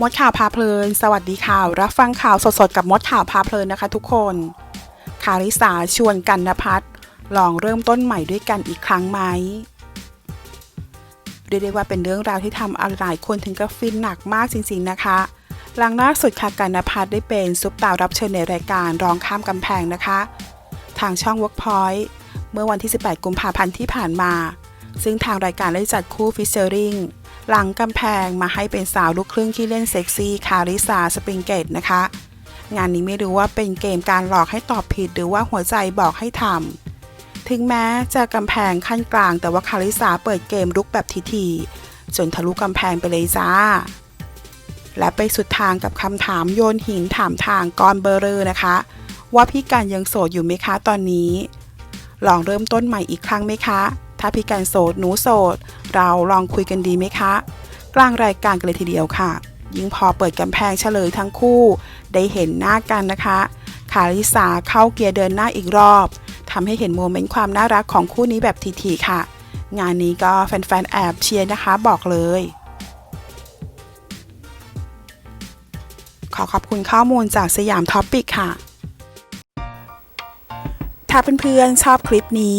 มดข่าวพาเพลิน สวัสดีข่าวรับฟังข่าวสดๆ กับมดข่าวพาเพลินนะคะทุกคนคาริสาชวนกันนพัฒน์ลองเริ่มต้นใหม่ด้วยกันอีกครั้งไหมเรียกได้ว่าเป็นเรื่องราวที่ทำเอาหลายคนถึงกับฟินหนักมากจริงๆนะคะ หลังล่าสุดค่ะกันนพัฒน์ได้เป็นซุปตารับเชิญในรายการร้องข้ามกำแพงนะคะ ทางช่อง Workpoint เมื่อวันที่ 18 กุมภาพันธ์ที่ผ่านมา ซึ่งทางรายการได้จัดคู่ฟิชเชอริง หลังกำแพงมาให้เป็นสาวลูกครึ่งที่เล่นเซ็กซี่คาริสาสปริงเกตนะคะ งานนี้ไม่รู้ว่าเป็นเกมการหลอกให้ตอบผิดหรือว่าหัวใจบอกให้ทำถึงแม้จะกำแพงขั้นกลาง แต่ว่าคาริสาเปิดเกมรุกแบบทีๆจนทะลุกำแพงไปเลยจ้า และไปสุดทางกับคำถามโยนหินถามทางกอนเบอร์เรอนะคะ ว่าพี่กันยังโสดอยู่ไหมคะตอนนี้ ลองเริ่มต้นใหม่อีกครั้งไหมคะ ถ้าพี่กันโสดหนูโสด เราลองคุยกันดีไหมคะ กลางรายการกันเลยทีเดียวค่ะ ยิ่งพอเปิดกำแพงเฉลยทั้งคู่ ได้เห็นหน้ากันนะคะคาริสาเข้าเกียร์เดินหน้าอีกรอบทำให้เห็นโมเมนต์ความน่ารักของคู่นี้แบบทีๆค่ะ งานนี้ก็แฟนๆแอบเชียร์นะคะบอกเลยขอขอบคุณข้อมูลจากสยามท็อปปิกค่ะ ถ้าเพื่อนๆชอบคลิปนี้